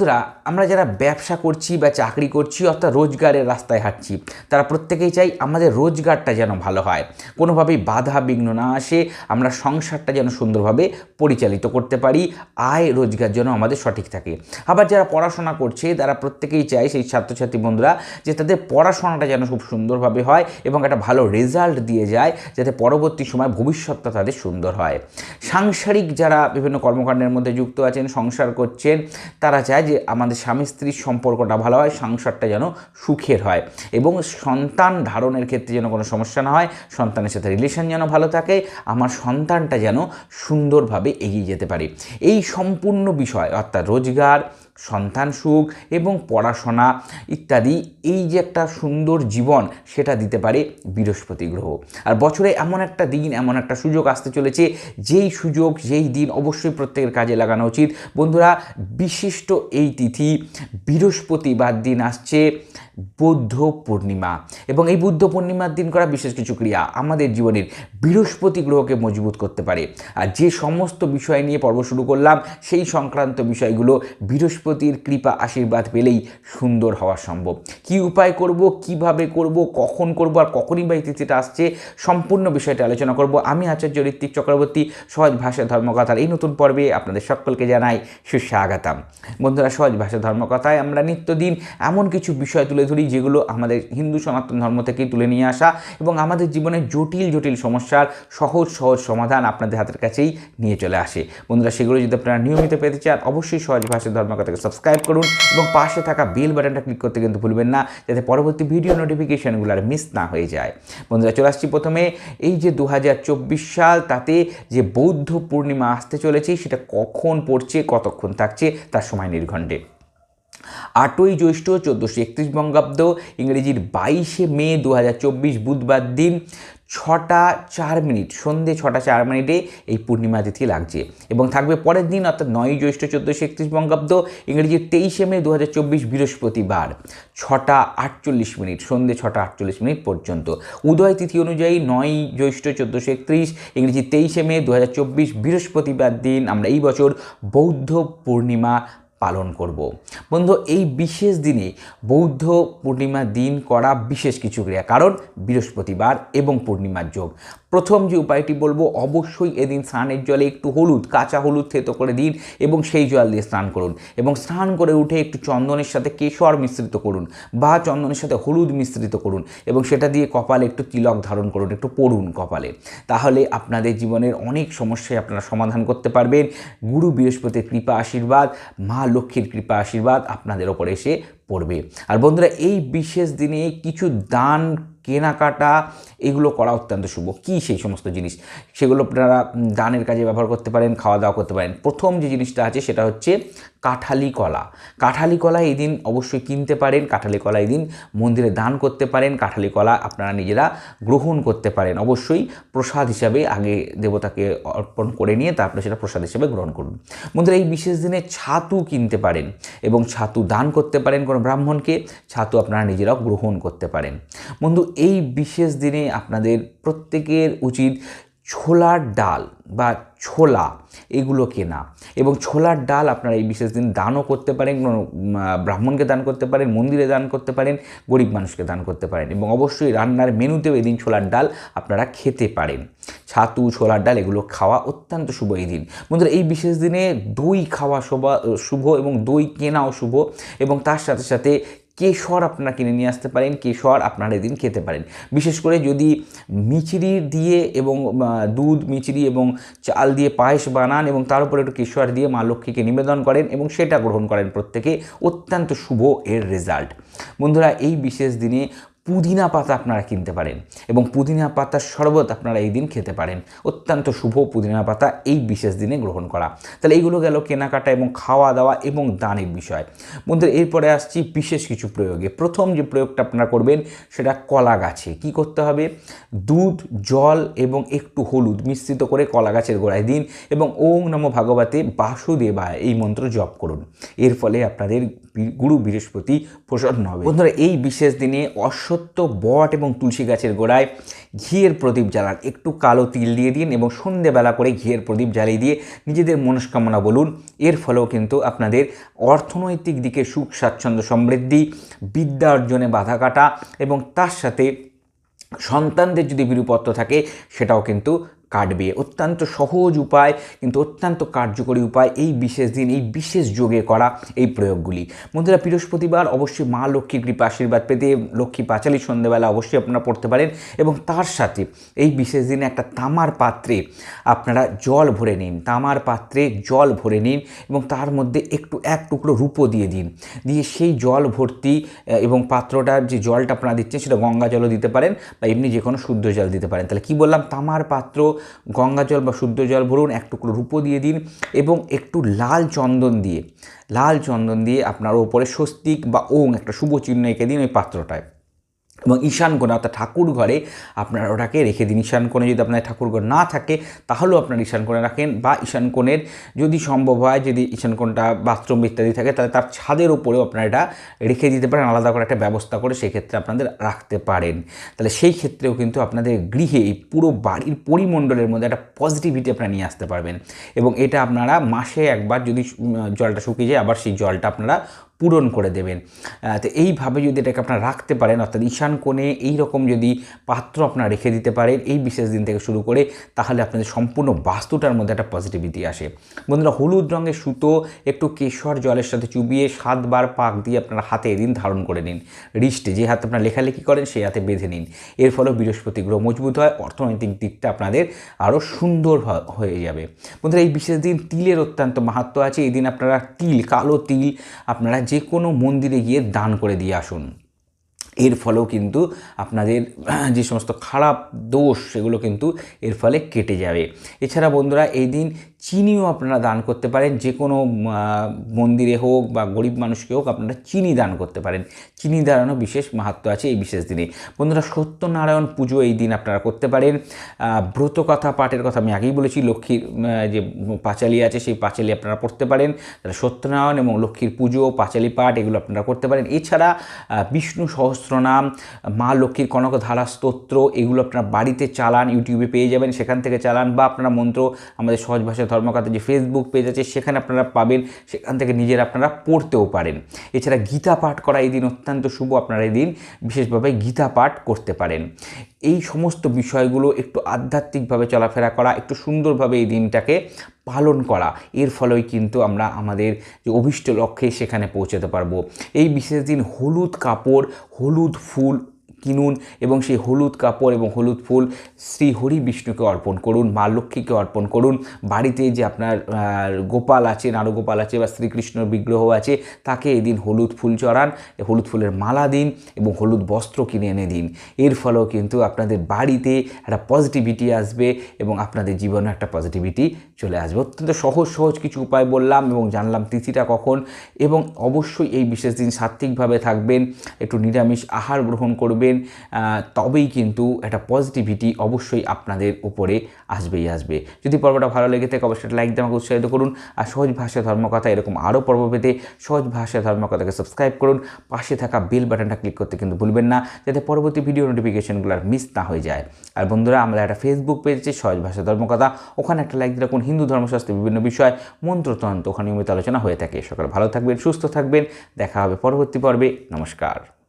বন্ধুরা, আমরা যারা ব্যবসা করছি বা চাকরি করছি, অর্থাৎ রোজগারের রাস্তায় হাঁটছি, তারা প্রত্যেকেই চাই আমাদের রোজগারটা যেন ভালো হয়। কোনোভাবেই বাধা বিঘ্ন না আসে, আমরা সংসারটা যেন সুন্দরভাবে পরিচালিত করতে পারি, আয় রোজগার যেন আমাদের সঠিক থাকে। আবার যারা পড়াশোনা করছে, তারা প্রত্যেকেই চায় সেই ছাত্রছাত্রী বন্ধুরা, যে তাদের পড়াশোনাটা যেন খুব সুন্দরভাবে হয় এবং একটা ভালো রেজাল্ট দিয়ে যায়, যাতে পরবর্তী সময় ভবিষ্যৎটা তাদের সুন্দর হয়। সাংসারিক যারা বিভিন্ন কর্মকাণ্ডের মধ্যে যুক্ত আছেন, সংসার করছেন, তারা চায় যে আমাদের স্বামী স্ত্রীর সম্পর্কটা ভালো হয়, সংসারটা যেন সুখের হয় এবং সন্তান ধারণের ক্ষেত্রে যেন কোনো সমস্যা না হয়, সন্তানের সাথে রিলেশন যেন ভালো থাকে, আমার সন্তানটা যেন সুন্দরভাবে এগিয়ে যেতে পারে। এই সম্পূর্ণ বিষয় অর্থাৎ রোজগার সন্তান সুখ এবং পড়াশোনা ইত্যাদি, এই যে একটা সুন্দর জীবন সেটা দিতে পারে বৃহস্পতি গ্রহ। আর বছরে এমন একটা দিন, এমন একটা সুযোগ আসতে চলেছে, যেই সুযোগ, যেই দিন অবশ্যই প্রত্যেকের কাজে লাগানো উচিত। বন্ধুরা, বিশিষ্ট এই তিথি বৃহস্পতিবার দিন আসছে বৌদ্ধ পূর্ণিমা। এবং এই বুদ্ধ পূর্ণিমার দিন করা বিশেষ কিছু ক্রিয়া আমাদের জীবনের বৃহস্পতি গ্রহকে মজবুত করতে পারে। আর যে সমস্ত বিষয় নিয়ে পর্ব শুরু করলাম, সেই সংক্রান্ত বিষয়গুলো বৃহস্পতির কৃপা আশীর্বাদ পেলেই সুন্দর হওয়া সম্ভব। কি উপায় করব, কীভাবে করব, কখন করব আর কখনই বা এই আসছে, সম্পূর্ণ বিষয়টা আলোচনা করব। আমি আচার্য ঋত্বিক চক্রবর্তী, সহজ ভাষা ধর্মকথার এই নতুন পর্বে আপনাদের সকলকে জানাই সুস্বাগতম। বন্ধুরা, সহজ ভাষা ধর্মকথায় আমরা নিত্যদিন এমন কিছু বিষয় তুলে ধরি যেগুলো আমাদের হিন্দু সনাতন ধর্ম থেকেই তুলে নিয়ে আসা এবং আমাদের জীবনের জটিল জটিল সমস্যার সহজ সহজ সমাধান আপনাদের হাতের কাছেই নিয়ে চলে আসে। বন্ধুরা, সেগুলো যদি আপনারা নিয়মিত পেতে চান, অবশ্যই সহজ ভাষা ধর্মকথাকে সাবস্ক্রাইব করুন এবং পাশে থাকা বেল বাটনটা ক্লিক করতে কিন্তু ভুলবেন না, যাতে পরবর্তী ভিডিও নোটিফিকেশানগুলো আর মিস না হয়ে যায়। বন্ধুরা, চলে আসছি প্রথমে। এই যে দু হাজার চব্বিশ সাল, তাতে যে বৌদ্ধ পূর্ণিমা আসতে চলেছে, সেটা কখন পড়ছে, কতক্ষণ থাকছে, তার সময় নির্ঘণ্টে আটই জ্যৈষ্ঠ, চোদ্দোশো একত্রিশ বঙ্গাব্দ, ইংরেজির বাইশে মে দু হাজার চব্বিশ বুধবার দিন। ছটা চার মিনিট, সন্ধে ছটা চার মিনিটে এই পূর্ণিমা তিথি লাগছে। এবং থাকবে পরের দিন, অর্থাৎ নয় জ্যৈষ্ঠ চোদ্দোশো একত্রিশ বঙ্গাব্দ, ইংরেজি তেইশে মে দু হাজার চব্বিশ বৃহস্পতিবার, ছটা আটচল্লিশ মিনিট, সন্ধে ছটা আটচল্লিশ মিনিট পর্যন্ত। উদয় তিথি অনুযায়ী নয় জ্যৈষ্ঠ চোদ্দোশো একত্রিশ, ইংরেজি তেইশে মে দু হাজার চব্বিশ বৃহস্পতিবার দিন আমরা এই বছর বৌদ্ধ পূর্ণিমা পালন করব। বন্ধু, এই বিশেষ দিনে বৌদ্ধ পূর্ণিমার দিন করা বিশেষ কিছু ক্রিয়া। কারণ বৃহস্পতিবার এবং পূর্ণিমার যোগ। প্রথম যে উপায়টি বলব, অবশ্যই এদিন স্নানের জলে একটু হলুদ, কাঁচা হলুদ থেতো করে দিন এবং সেই জল দিয়ে স্নান করুন এবং স্নান করে উঠে একটু চন্দনের সাথে কেশর মিশ্রিত করুন বা চন্দনের সাথে হলুদ মিশ্রিত করুন এবং সেটা দিয়ে কপালে একটু তিলক ধারণ করুন, একটু পড়ুন কপালে। তাহলে আপনাদের জীবনের অনেক সমস্যায় আপনারা সমাধান করতে পারবেন। গুরু বৃহস্পতির কৃপা, আশীর্বাদ, মা লক্ষ্মীর কৃপা আশীর্বাদ আপনাদের ওপর এসে পড়বে। আর বন্ধুরা, এই বিশেষ দিনে কিছু দান, কেনাকাটা, এগুলো করা অত্যন্ত শুভ। কী সেই সমস্ত জিনিস? সেগুলো আপনারা দানের কাজে ব্যবহার করতে পারেন খাওয়া দাওয়া করতে পারেন। প্রথম যে জিনিসটা আছে সেটা হচ্ছে কাঁঠালি কলা। কাঁঠালি কলা এই দিন অবশ্যই কিনতে পারেন। কাঁঠালি কলা এই দিন মন্দিরে দান করতে পারেন। কাঁঠালি কলা আপনারা নিজেরা গ্রহণ করতে পারেন। অবশ্যই প্রসাদ হিসাবে আগে দেবতাকে অর্পণ করে নিয়ে তারপরে সেটা প্রসাদ হিসাবে গ্রহণ করুন। বন্ধুরা, এই বিশেষ দিনে ছাতু কিনতে পারেন এবং ছাতু দান করতে পারেন কোনো ব্রাহ্মণকে ছাতু আপনারা নিজেরাও গ্রহণ করতে পারেন। বন্ধু এই বিশেষ দিনে আপনাদের প্রত্যেকের উচিত ছোলার ডাল বা ছোলা এগুলো কেনা। এবং ছোলার ডাল আপনারা এই বিশেষ দিন দানও করতে পারেন ব্রাহ্মণকে দান করতে পারেন, মন্দিরে দান করতে পারেন, গরিব মানুষকে দান করতে পারেন এবং অবশ্যই রান্নার মেনুতেও এদিন ছোলার ডাল আপনারা খেতে পারেন। ছাতু, ছোলার ডাল এগুলো খাওয়া অত্যন্ত শুভ এই দিন। বন্ধুরা, এই বিশেষ দিনে দই খাওয়া শোভা, শুভ এবং দই কেনাও শুভ এবং তার সাথে সাথে কেশর আপনারা কিনে নিয়ে আসতে পারেন, কেশর আপনারা এদিন খেতে পারেন। বিশেষ করে যদি মিচড়ি দিয়ে এবং দুধ মিচড়ি এবং চাল দিয়ে পায়েস বানান এবং তার উপরে একটু কেশর দিয়ে মা লক্ষ্মীকে নিবেদন করেন এবং সেটা গ্রহণ করেন প্রত্যেকে, অত্যন্ত শুভ এর রেজাল্ট বন্ধুরা, এই বিশেষ দিনে পুদিনা পাতা আপনারা কিনতে পারেন এবং পুদিনা পাতার শরবত আপনারা এই দিন খেতে পারেন। অত্যন্ত শুভ পুদিনা পাতা এই বিশেষ দিনে গ্রহণ করা। তাহলে এইগুলো গেল কেনাকাটা এবং খাওয়া দাওয়া এবং দানের বিষয়। বন্ধুরা, এরপরে আসছি বিশেষ কিছু প্রয়োগে। প্রথম যে প্রয়োগটা আপনারা করবেন সেটা কলা গাছে। কি করতে হবে? দুধ, জল এবং একটু হলুদ মিশ্রিত করে কলা গাছের গোড়ায় দিন এবং ওং নম ভাগবতে বাসুদেবায় এই মন্ত্র জপ করুন। এর ফলে আপনাদের গুরু বৃহস্পতি প্রসন্ন হবে। বন্ধুরা, এই বিশেষ দিনে অশ্বত্থ বট এবং তুলসী গাছের গোড়ায় ঘিয়ের প্রদীপ জ্বালান। একটু কালো তিল দিয়ে দিন এবং সন্ধেবেলা করে ঘিয়ের প্রদীপ জ্বালিয়ে দিয়ে নিজেদের মনস্কামনা বলুন। এর ফলেও কিন্তু আপনাদের অর্থনৈতিক দিকে সুখ, স্বাচ্ছন্দ্য, সমৃদ্ধি, বিদ্যা অর্জনে বাধা কাটা এবং তার সাথে সন্তানদের যদি বিরূপত্ব থাকে, সেটাও কিন্তু কাটবে। অত্যন্ত সহজ উপায়, কিন্তু অত্যন্ত কার্যকরী উপায় এই বিশেষ দিন, এই বিশেষ যোগে করা এই প্রয়োগগুলি। বন্ধুরা, বৃহস্পতিবার অবশ্যই মা লক্ষ্মী কৃপা আশীর্বাদ পেতে লক্ষ্মী পাঁচালি সন্ধ্যেবেলা অবশ্যই আপনারা পড়তে পারেন এবং তার সাথে এই বিশেষ দিনে একটা তামার পাত্রে আপনারা জল ভরে নিন। তামার পাত্রে জল ভরে নিন এবং তার মধ্যে একটু, এক টুকরো রূপো দিয়ে দিন। দিয়ে সেই জল ভর্তি এবং পাত্রটার যে জলটা আপনারা দিচ্ছেন সেটা গঙ্গা জলও দিতে পারেন বা এমনি যে কোনো শুদ্ধ জল দিতে পারেন। তাহলে কি বললাম? তামার পাত্র গঙ্গা জল বা শুদ্ধ জল ভরুন, এক টুকরো রূপো দিয়ে দিন এবং একটু লাল চন্দন দিয়ে, লাল চন্দন দিয়ে আপনার ওপরে স্বস্তিক বা ওং একটা শুভ চিহ্ন এঁকে দিন ওই পাত্রটায়। এবং ঈশান কোণে, অর্থাৎ ঠাকুর ঘরে আপনার ওটাকে রেখে দিন। ঈশান কোণে যদি আপনার ঠাকুর ঘর না থাকে, তাহলেও আপনার ঈশান কোণে রাখেন বা ঈশান কোণের যদি সম্ভব হয়, যদি ঈশান কোণটা বাথরুম ইত্যাদি থাকে, তাহলে তার ছাদের উপরেও আপনারা এটা রেখে দিতে পারেন, আলাদা করে একটা ব্যবস্থা করে সেক্ষেত্রে আপনাদের রাখতে পারেন। তাহলে সেই ক্ষেত্রেও কিন্তু আপনাদের গৃহে এই পুরো বাড়ির পরিমণ্ডলের মধ্যে একটা পজিটিভিটি আপনারা নিয়ে আসতে পারবেন। এবং এটা আপনারা মাসে একবার যদি জলটা শুকিয়ে যায়, আবার সেই জলটা আপনারা পূরণ করে দেবেন। তো এইভাবে যদি এটাকে আপনারা রাখতে পারেন, অর্থাৎ ঈশান কোণে এই রকম যদি পাত্র আপনারা রেখে দিতে পারেন, এই বিশেষ দিন থেকে শুরু করে, তাহলে আপনাদের সম্পূর্ণ বাস্তুটার মধ্যে একটা পজিটিভিটি আসে। বন্ধুরা, হলুদ রঙের সুতো, একটু কেশর জলের সাথে চুবিয়ে সাতবার পাক দিয়ে আপনারা হাতে এদিন ধারণ করে নিন। রিস্টে যে হাতে আপনারা লেখালেখি করেন, সেই হাতে বেঁধে নিন। এর ফলে বৃহস্পতি গ্রহ মজবুত হয়, অর্থনৈতিক দিকটা আপনাদের আরও সুন্দর হয়ে যাবে। বন্ধুরা, এই বিশেষ দিন তিলের অত্যন্ত মাহাত্ম আছে। এই দিন আপনারা তিল, কালো তিল, আপনারা যে কোনো মন্দিরে গিয়ে দান করে দিয়ে আসুন। এর ফলেও কিন্তু আপনাদের যে সমস্ত খারাপ দোষ, সেগুলো কিন্তু এর ফলে কেটে যাবে। এছাড়া বন্ধুরা, এই দিন চিনিও আপনারা দান করতে পারেন। যে কোনো মন্দিরে হোক বা গরিব মানুষকে হোক আপনারা চিনি দান করতে পারেন। চিনি দাঁড়ানো বিশেষ মাহাত্ম আছে এই বিশেষ দিনে। বন্ধুরা সত্যনারায়ণ পুজো এই দিন আপনারা করতে পারেন। আহ, ব্রত কথা পাঠের কথা আমি আগেই বলেছি। লক্ষ্মীর যে পাঁচালি আছে সেই পাঁচালি আপনারা পড়তে পারেন। তাহলে সত্যনারায়ণ এবং লক্ষ্মীর পুজো পাঁচালি পাঠ এগুলো আপনারা করতে পারেন। এছাড়া বিষ্ণু সহস্রনাম মা লক্ষ্মীর কনকধারা স্তোত্র এগুলো আপনারা বাড়িতে চালান ইউটিউবে পেয়ে যাবেন। সেখান থেকে চালান বা আপনারা মন্ত্র আমাদের সহজ ভাষা ধর্মকাতে যে ফেসবুক পেজ আছে, সেখানে আপনারা পাবেন, সেখান থেকে নিজের আপনারা পড়তেও পারেন। এছাড়া গীতা পাঠ করা এই দিন অত্যন্ত শুভ, আপনারা এই দিন বিশেষভাবে গীতা পাঠ করতে পারেন। এই সমস্ত বিষয়গুলো একটু আধ্যাত্মিকভাবে চলাফেরা করা, একটু সুন্দরভাবে এই দিনটাকে পালন করা, এর ফলেই কিন্তু আমরা আমাদের যে অভিষ্ট লক্ষ্যে সেখানে পৌঁছাতে পারব। এই বিশেষ দিন হলুদ কাপড়, হলুদ ফুল কিনুন এবং সেই হলুদ কাপড় এবং হলুদ ফুল শ্রী হরি বিষ্ণুকে অর্পণ করুন, মা লক্ষ্মীকে অর্পণ করুন। বাড়িতে যে আপনার গোপাল আছে, নারগোপাল আছে বা শ্রীকৃষ্ণর বিগ্রহ আছে, তাকে এদিন হলুদ ফুল চড়ান, হলুদ ফুলের মালা দিন এবং হলুদ বস্ত্র কিনে এনে দিন। এর ফলেও কিন্তু আপনাদের বাড়িতে একটা পজিটিভিটি আসবে এবং আপনাদের জীবনে একটা পজিটিভিটি চলে আসবে। অত্যন্ত সহজ সহজ কিছু উপায় বললাম এবং জানলাম তিথিটা কখন এবং অবশ্যই এই বিশেষ দিন সাত্ত্বিকভাবে থাকবেন, একটু নিরামিষ আহার গ্রহণ করবেন আহ, তবেই কিন্তু একটা পজিটিভিটি অবশ্যই আপনাদের উপরে আসবেই আসবে। যদি পর্বটা ভালো লেগে থাকে অবশ্যই লাইক দিয়ে আমাকে উৎসাহিত করুন আর সহজ ভাষা ধর্মকথা এরকম আরও পর্ব পেতে সহজ ভাষা ধর্মকথাকে সাবস্ক্রাইব করুন। পাশে থাকা বেল বাটনটা ক্লিক করতে কিন্তু ভুলবেন না যাতে পরবর্তী ভিডিও নোটিফিকেশনগুলো আর মিস না হয়ে যায়। আর বন্ধুরা আমাদের একটা ফেসবুক পেজ আছে সহজ ভাষা ধর্মকথা। ওখানে একটা লাইক দিয়ে রাখুন হিন্দু ধর্মশাস্ত্রের বিভিন্ন বিষয় মন্ত্রতন্ত্র ওখানে নিয়মিত আলোচনা হয়ে থাকে। সকাল ভালো থাকবেন সুস্থ থাকবেন। দেখা হবে পরবর্তী পর্বে। নমস্কার।